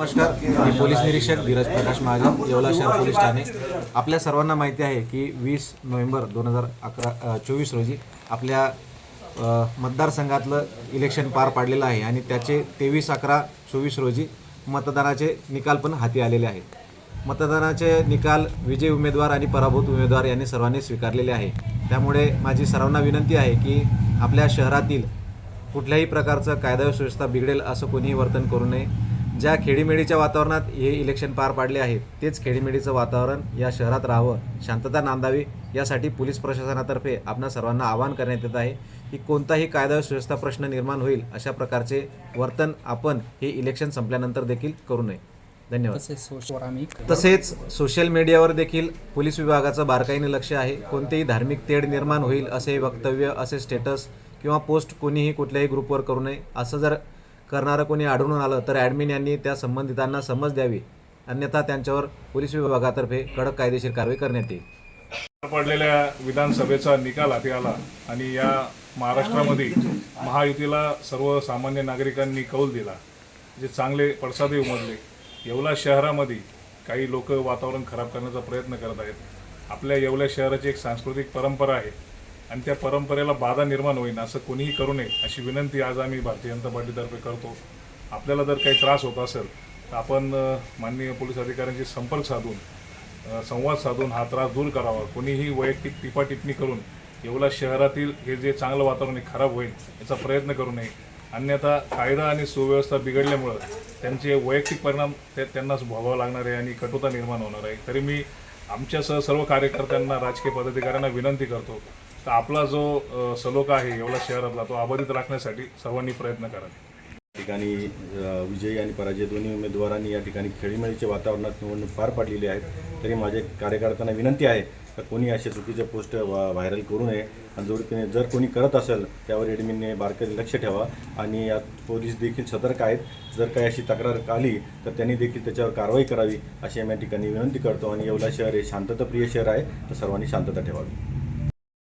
नमस्कार मी पोलीस निरीक्षक धीरज प्रकाश महाजन येवला शहर पोलीस ठाणे. आपल्या सर्वांना माहिती आहे की वीस नोव्हेंबर दोन हजार अकरा चोवीस रोजी आपल्या मतदारसंघातलं इलेक्शन पार पाडलेलं आहे आणि त्याचे तेवीस अकरा चोवीस रोजी मतदानाचे निकाल पण हाती आलेले आहेत. मतदानाचे निकाल विजयी उमेदवार आणि पराभूत उमेदवार यांनी सर्वांनी स्वीकारलेले आहे. त्यामुळे माझी सर्वांना विनंती आहे की आपल्या शहरातील कुठल्याही प्रकारचं कायदा व सुव्यवस्था बिघडेल असं कोणीही वर्तन करू नये. ज्या खेडीमेडीच्या वातावरणात हे इलेक्शन पार पाडले आहे तेच खेडीमेडीचं वातावरण या शहरात राहावं शांतता नांदावी यासाठी पोलीस प्रशासनातर्फे आपणा सर्वांना आवाहन करण्यात येत आहे की कोणताही कायदा व सुव्यवस्था प्रश्न निर्माण होईल अशा प्रकारचे वर्तन आपण हे इलेक्शन संपल्यानंतर देखील करू नये. धन्यवाद. तसेच सोशल मीडियावर देखील पोलीस विभागाचं बारकाईने लक्ष आहे. कोणतेही धार्मिक तेढ निर्माण होईल असे वक्तव्य असे स्टेटस किंवा पोस्ट कोणीही कुठल्याही ग्रुपवर करू नये. असं जर करणारं कोणी आढळून आलं तर ॲडमिन यांनी त्या संबंधितांना समज द्यावी. अन्यथा त्यांच्यावर पोलीस विभागातर्फे कडक कायदेशीर कारवाई करण्यात येईल. पार पडलेल्या विधानसभेचा निकाल हाती आला आणि या महाराष्ट्रामध्ये महायुतीला सर्वसामान्य नागरिकांनी कौल दिला. जे चांगले पडसादही उमटले येवला शहरामध्ये काही लोक वातावरण खराब करण्याचा प्रयत्न करत आहेत. आपल्या येवला शहराची एक सांस्कृतिक परंपरा आहे. आणि त्या परंपरेला बाधा निर्माण होईल असं कोणीही करू नये अशी विनंती आज आम्ही भारतीय जनता पार्टीतर्फे करतो. आपल्याला जर काही त्रास होत असेल तर आपण माननीय पोलीस अधिकाऱ्यांशी संपर्क साधून संवाद साधून हा त्रास दूर करावा. कोणीही वैयक्तिक टिपाटिपणी करून येवला शहरातील हे जे चांगलं वातावरण खराब होईल याचा प्रयत्न करू नये. अन्यथा कायदा आणि सुव्यवस्था बिघडल्यामुळं त्यांचे वैयक्तिक परिणाम ते त्यांनाच भोगावं लागणार आहे आणि कटुता निर्माण होणार आहे. तरी मी आमच्यासह सर्व कार्यकर्त्यांना राजकीय पदाधिकाऱ्यांना विनंती करतो तर आपला जो सलोका सलोखा आहे एवढा शहरातला तो अबाधित राखण्यासाठी सर्वांनी प्रयत्न करावे. ठिकाणी विजयी आणि पराजय दोन्ही उमेदवारांनी या ठिकाणी खेळीमेळीच्या वातावरणात निवडणूक पार पाडलेली आहेत तरी माझे कार्यकर्त्यांना विनंती आहे का कोणी असे चुकीचे पोस्ट वा- व्हायरल करू नये. आणि जर जर कोणी करत असेल त्यावर एडमिनने बारकाईने लक्ष ठेवा. आणि यात पोलीस देखील सतर्क आहेत. जर काही अशी तक्रार आली तर त्यांनी देखील त्याच्यावर कारवाई करावी अशी आम्ही या ठिकाणी विनंती करतो. आणि येवला शहर हे शांतताप्रिय शहर आहे तर सर्वांनी शांतता ठेवावी.